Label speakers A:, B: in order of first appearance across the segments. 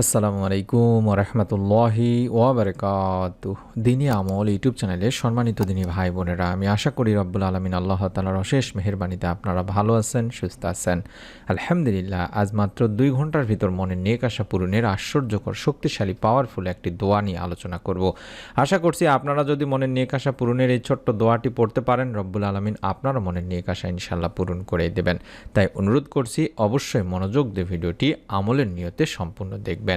A: আসসালামু আলাইকুম রহমতুল্লাহি ওয়াবারকাত দিনী আমল ইউটিউব চ্যানেলে সম্মানিত দিনী ভাই বোনেরা, আমি আশা করি রব্বুল আলমিন আল্লাহ তালার অশেষ মেহরবানিতে আপনারা ভালো আছেন, সুস্থ আছেন। আলহামদুলিল্লাহ, আজ মাত্র দুই ঘণ্টার ভিতর মনের নেক আশা পূরণের আশ্চর্যকর, শক্তিশালী পাওয়ারফুল একটি দোয়া নিয়ে আলোচনা করব। আশা করছি আপনারা যদি মনের নেক আশা পূরণের এই ছোট্ট দোয়াটি পড়তে পারেন, রব্বুল আলমিন আপনারা মনের নেক আশা ইনশাল্লাহ পূরণ করে দেবেন। তাই অনুরোধ করছি, অবশ্যই মনোযোগ দিয়ে ভিডিওটি আমলের নিয়তে সম্পূর্ণ দেখবেন।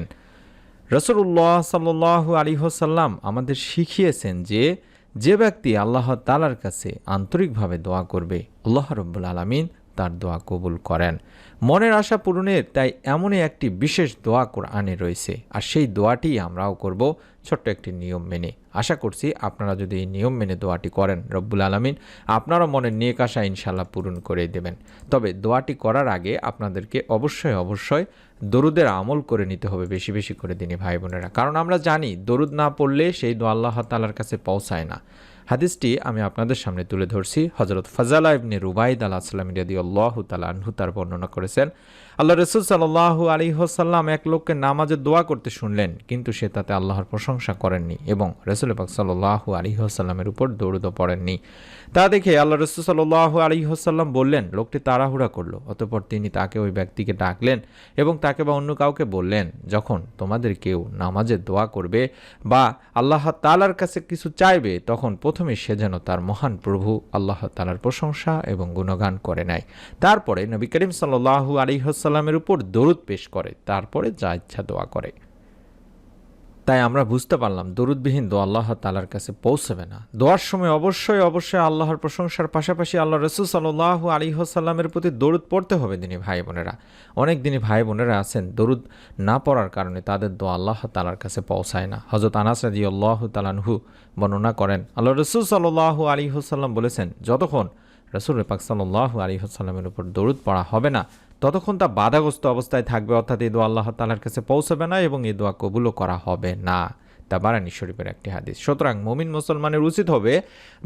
A: রসুল্লাহ সাল্লাহ আলী হোসাল্লাম আমাদের শিখিয়েছেন যে যে ব্যক্তি আল্লাহ তালার কাছে আন্তরিকভাবে দোয়া করবে, আল্লাহ রব্বুল আলমিন তার দোয়া কবুল করেন। মনের আশা পূরণের তাই এমনই একটি বিশেষ দোয়া কোরআনে রয়েছে। আর সেই দোয়াটি আমরাও করব, ছোট্ট একটি নিয়ম মেনে। আশা করছি আপনারা যদি এই নিয়ম মেনে দোয়াটি করেন, রব্বুল আলমিন আপনারও মনের নেক আশা ইনশাল্লাহ পূরণ করে দেবেন। তবে দোয়াটি করার আগে আপনাদেরকে অবশ্যই অবশ্যই দরুদের আমল করে নিতে হবে বেশি বেশি করে দিনী ভাই বোনেরা। কারণ আমরা জানি, দরুদ না পড়লে সেই দোয়া আল্লাহ তালার কাছে পৌঁছায় না। হাদিসটি আমি আপনাদের সামনে তুলে ধরছি। হজরত ফাজালা ইবনে রুবাইদ আল্লাহ সাল্লাম রদি আল্লাহ তালা আনহু তার বর্ণনা করেছেন, আল্লাহ রসুল সাল্লাহ আলী হোসাল্লাম এক লোককে নামাজে দোয়া করতে শুনলেন, কিন্তু সে তাতে আল্লাহর প্রশংসা করেননি এবং রসুল পাক সাল্লাহ আলী হোসাল্লামের উপর দৌড়দো পড়েননি। তা দেখে আল্লাহ রসুল সাল্লাহ আলী হোসাল্লাম বললেন, লোকটি তাড়াহুড়া করল, অতপর তিনি তাকে ওই ব্যক্তিকে ডাকলেন এবং তাকে বা অন্য কাউকে বললেন, যখন তোমাদের কেউ নামাজে দোয়া করবে বা আল্লাহ তালার কাছে কিছু চাইবে, তখন প্রথমে সে যেন তার মহান প্রভু আল্লাহ তালার প্রশংসা এবং গুণগান করে নেয়। তারপরে নবী করিম সাল্লাহ আলী হাসাল্লামের উপর দরুদ পেশ করে, তারপরে যা ইচ্ছা দোয়া করে। তাই আমরা বুঝতে পারলাম দরুদবিহীন দোয়া আল্লাহ তালার কাছে পৌঁছবে না। দোয়ার সময় অবশ্যই অবশ্যই আল্লাহর প্রশংসার পাশাপাশি আল্লাহ রসুল সাল্লাহ আলী সাল্লামের প্রতি দরুদ পড়তে হবে দিনী ভাই বোনেরা। অনেক দিনই ভাই বোনেরা আছেন, দরুদ না পড়ার কারণে তাদের দোয়া আল্লাহ তালার কাছে পৌঁছায় না। হজরত আনাস রাজি আল্লাহ তালানহু বর্ণনা করেন, আল্লাহ রসুল সাল্লাহ আলী সাল্লাম বলেছেন, যতক্ষণ রসুল পাক সাল্লাহ আলী সাল্লামের উপর দরুদ পড়া হবে না ততক্ষণ তা বাধাগ্রস্ত অবস্থায় থাকবে, অর্থাৎ এই দোয়া আল্লাহ তালার কাছে পৌঁছাবে না এবং এই দোয়া কবুলও করা হবে না। তা বারানি শরীফের একটি হাদিস। সুতরাং মমিন মুসলমানের উচিত হবে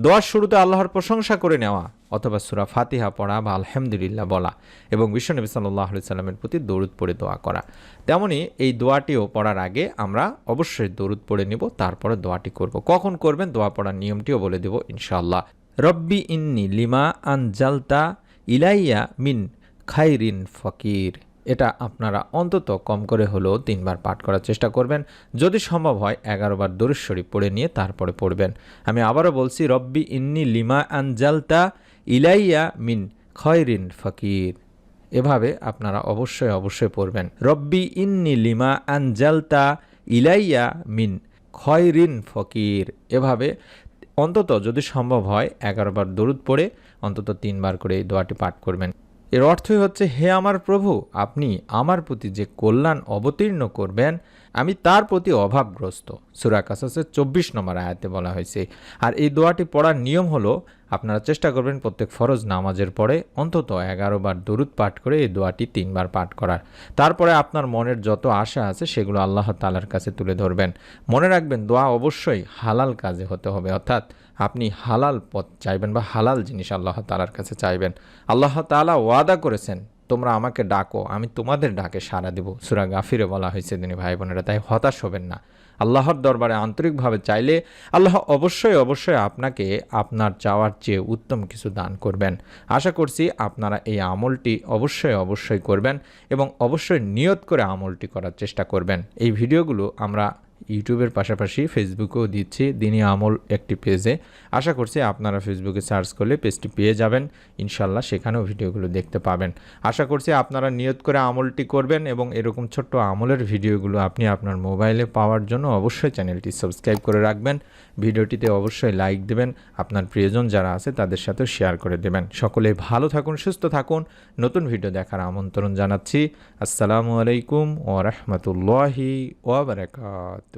A: দোয়ার শুরুতে আল্লাহর প্রশংসা করে নেওয়া, অথবা সুরা ফাতিহা পড়া বা আলহামদুলিল্লাহ বলা এবং বিশ্বনবী সাল্লাহ সাল্লামের প্রতি দরুদ পড়ে দোয়া করা। তেমনি এই দোয়াটিও পড়ার আগে আমরা অবশ্যই দরুদ পড়ে নিব, তারপরে দোয়াটি করব। কখন করবেন? দোয়া পড়ার নিয়মটিও বলে দেব ইনশাআল্লাহ। রব্বি ইন্নি লিমা আনজালতা ইলাইয়া মিন খাইরিন ফকির। এটা আপনারা অন্তত কম করে হলেও তিনবার পাঠ করার চেষ্টা করবেন। যদি সম্ভব হয়, এগারোবার দরুদ শরীফ পড়ে নিয়ে তারপরে পড়বেন। আমি আবারও বলছি, রব্বি ইন্নি লিমা আনজালতা ইলাইয়া মিন খয়রিন ফকির। এভাবে আপনারা অবশ্যই অবশ্যই পড়বেন। রব্বি ইন্নি লিমা আনজালতা ইলাইয়া মিন খয়রিন ফকির। এভাবে অন্তত যদি সম্ভব হয়, এগারোবার দরুদ পড়ে অন্তত তিনবার করে এই দোয়াটি পাঠ করবেন। এর অর্থই হচ্ছে হে আমার প্রভু আপনি আমার প্রতি যে কল্যাণ অবতীর্ণ করবেন আমি তার প্রতি অভাবগ্রস্ত। সুরা কাসাসের চব্বিশ নম্বর আয়াতে বলা হয়েছে, আর এই দোয়াটি পড়ার নিয়ম হলো, আপনারা চেষ্টা করবেন প্রত্যেক ফরজ নামাজের পরে অন্তত এগারো বার দরুদ পাঠ করে এই দোয়াটি তিনবার পাঠ করার। তারপরে আপনার মনের যত আশা আছে সেগুলো আল্লাহ তালার কাছে তুলে ধরবেন। মনে রাখবেন, দোয়া অবশ্যই হালাল কাজে হতে হবে। অর্থাৎ আপনি হালাল পথ চাইবেন বা হালাল জিনিস আল্লাহ তালার কাছে চাইবেন। আল্লাহ তালা ওয়াদা করেছেন তোমরা আমাকে ডাকো, আমি তোমাদের ডাকে সাড়া দেব। সুরা গাফিরে বলা হয়েছে দিনী ভাই বোনেরা, তাই হতাশ হবেন না। আল্লাহর দরবারে আন্তরিকভাবে চাইলে আল্লাহ অবশ্যই অবশ্যই আপনাকে আপনার চাওয়ার চেয়ে উত্তম কিছু দান করবেন। আশা করছি আপনারা এই আমলটি অবশ্যই অবশ্যই করবেন এবং অবশ্যই নিয়ত করে আমলটি করার চেষ্টা করবেন। এই ভিডিওগুলো আমরা ইউটিউবের পাশাপাশি ফেসবুকেও দিচ্ছি দিনী আমল একটি পেজে। আশা করছি আপনারা ফেসবুকে সার্চ করলে পেজটি পেয়ে যাবেন। ইনশাল্লাহ সেখানেও ভিডিওগুলো দেখতে পাবেন। আশা করছি আপনারা নিয়ত করে আমলটি করবেন এবং এরকম ছোট্ট আমলের ভিডিওগুলো আপনি আপনার মোবাইলে পাওয়ার জন্য অবশ্যই চ্যানেলটি সাবস্ক্রাইব করে রাখবেন। ভিডিওটিতে অবশ্যই লাইক দেবেন, আপনার প্রিয়জন যারা আছে তাদের সাথে শেয়ার করে দেবেন। সকলে ভালো থাকুন, সুস্থ থাকুন। নতুন ভিডিও দেখার আমন্ত্রণ জানাচ্ছি। আসসালামু আলাইকুম ও রহমতুল্লাহি ওবরাকাত